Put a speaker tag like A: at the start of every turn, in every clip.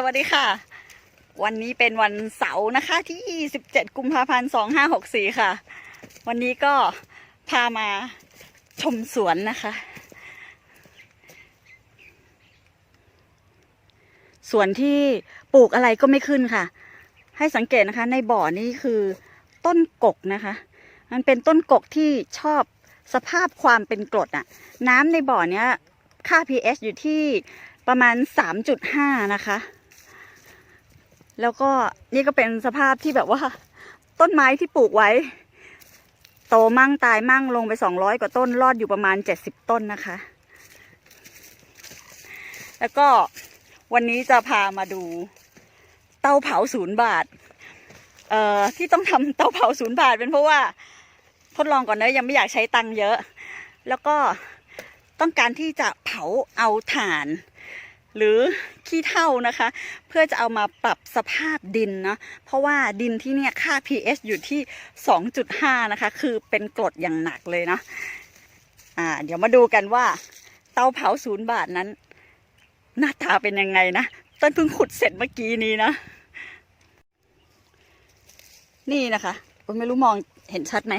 A: สวัสดีค่ะ วันนี้เป็นวันเสาร์นะคะ ที่ 27 กุมภาพันธ์ 2564 ค่ะ วันนี้ก็พามาชมสวนนะคะ สวนที่ปลูกอะไรก็ไม่ขึ้นค่ะ ให้สังเกตนะคะ ในบ่อนี้คือต้นกกนะคะ มันเป็นต้นกกที่ชอบสภาพความเป็นกรดอะน้ำในบ่อเนี้ยค่า pH อยู่ที่ประมาณ 3.5 นะคะ แล้วก็นี่ก็เป็นสภาพที่แบบว่า ต้นไม้ที่ปลูกไว้ โตมั่งตายมั่งลงไป200กว่าต้นรอดอยู่ประมาณ70ต้นนะคะ แล้วก็วันนี้จะพามาดูเตาเผาศูนย์บาท เอ่อที่ต้องทำเตาเผาศูนย์บาทเป็นเพราะว่าทดลองก่อนเนะยังไม่อยากใช้ตังค์เยอะ แล้วก็ต้องการที่จะเผาเอาถ่าน หรือขี้เถ้านะคะ เพื่อจะเอามาปรับสภาพดินเนาะเพราะว่าดินที่เนี่ยค่า pH อยู่ที่ 2.5 นะคะ คือเป็นกรดอย่างหนักเลยเนาะอ่าเดี๋ยวมาดูกันว่า เตาเผาศูนย์บาทนั้น หน้าตาเป็นยังไงนะต้นเพิ่งขุดเสร็จเมื่อกี้นี้นะ นี่นะคะไม่รู้มองเห็นชัดไหม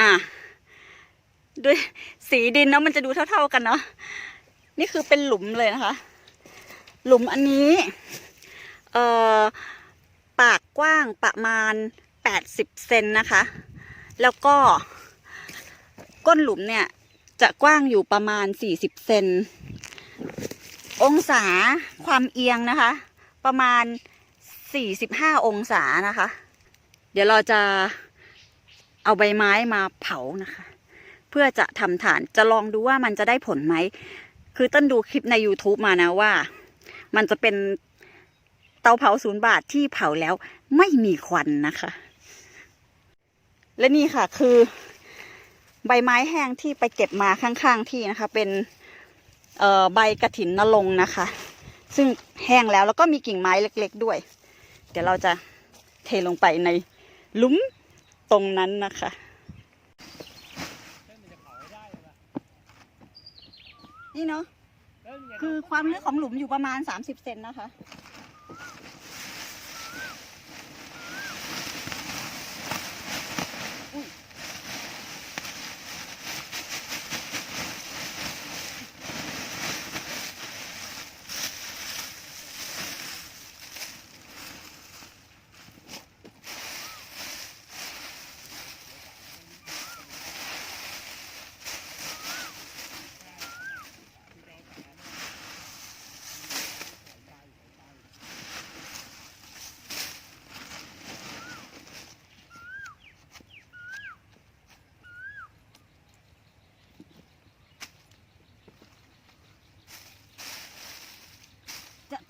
A: อ่าด้วยสีดินเนาะมันจะดูเท่า ๆกันเนาะนี่คือเป็นหลุมเลยนะคะ หลุมอันนี้ เอ่อ ปากกว้างประมาณ 80 เซนนะคะ แล้วก็ก้นหลุมเนี่ย จะกว้างอยู่ประมาณ 40 เซน องศาความเอียงนะคะ ประมาณ 45 องศานะคะ เดี๋ยวเราจะเอาใบไม้มาเผานะคะ เพื่อจะทำฐานจะลองดูว่ามันจะได้ผลไหม คือต้นดูคลิปใน YouTube มานะว่า มันจะเป็นเตาเผาศูนย์บาทที่เผาแล้วไม่มีควันนะคะ และนี่ค่ะคือใบไม้แห้งที่ไปเก็บมาข้างๆที่นะคะ เป็นใบกระถินนรงนะคะ ซึ่งแห้งแล้วแล้วก็มีกิ่งไม้เล็ก ๆ ด้วย เดี๋ยวเราจะเทลงไปในลุมตรงนั้นนะคะนี่เนาะ คือความลึกของหลุมอยู่ประมาณ 30 เซนนะคะ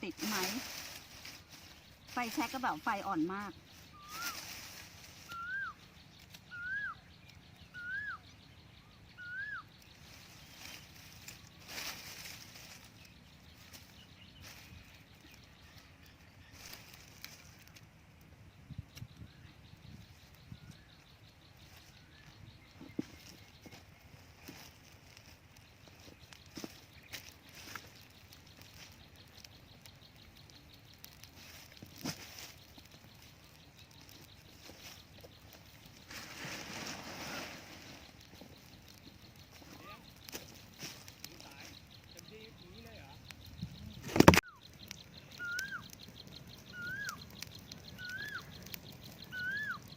A: ติดไหม ไฟแช็กก็แบบไฟอ่อนมาก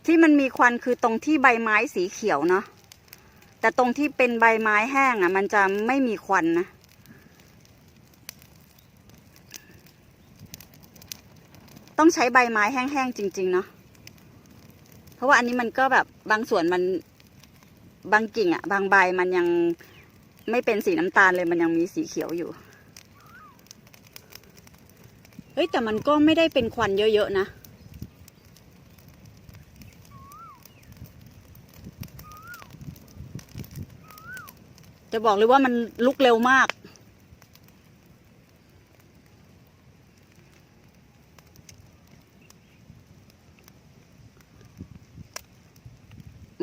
A: ที่มันมีควันคือตรงที่ใบไม้สีเขียวเนาะแต่ตรงที่เป็นใบไม้แห้งอะ มันจะไม่มีควันนะต้องใช้ใบไม้แห้งๆจริง ๆ เนาะเพราะว่าอันนี้มันก็แบบบางส่วนมันบางกิ่งอะบางใบมันยังไม่เป็นสีน้ำตาลเลยมันยังมีสีเขียวอยู่ เฮ้ยแต่มันก็ไม่ได้เป็นควันเยอะๆนะ จะบอกเลยว่ามันลุกเร็วมาก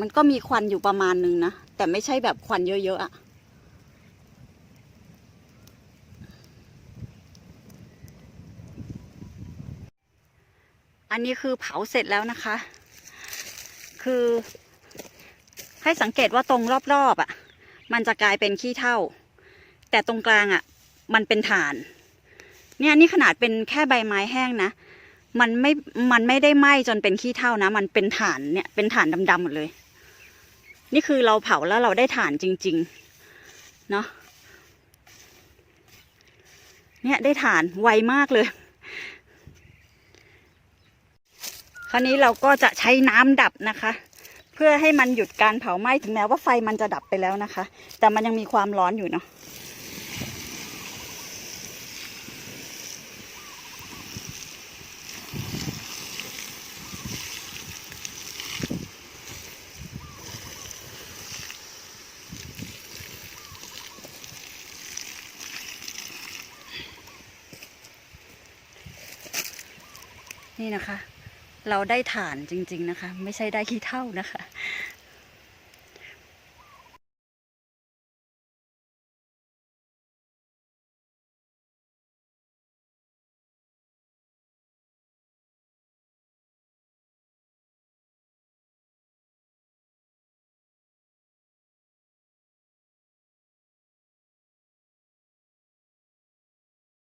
A: มันก็มีควันอยู่ประมาณนึงนะ แต่ไม่ใช่แบบควันเยอะๆอะอันนี้คือเผาเสร็จแล้วนะคะ คือให้สังเกตว่าตรงรอบๆอะ มันจะกลายเป็นขี้เถ้า แต่ตรงกลางอะ มันเป็นฐาน เนี่ยนี่ขนาดเป็นแค่ใบไม้แห้งนะ มันไม่ มันไม่ได้ไหม้จนเป็นขี้เถ้านะ มันเป็นฐานเนี่ย เป็นฐานดำๆหมดเลย นี่คือเราเผาแล้วเราได้ฐานจริง ๆ เนาะเนี่ยได้ฐานไวมากเลย คราวนี้เราก็จะใช้น้ำดับนะคะ เพื่อให้มันหยุดการเผาไหม้ถึงแม้ว่าไฟมันจะดับไปแล้วนะคะ แต่มันยังมีความร้อนอยู่เนาะนี่นะคะ เราได้ฐานจริง ๆนะคะ ไม่ใช่ได้ขี้เท่านะคะ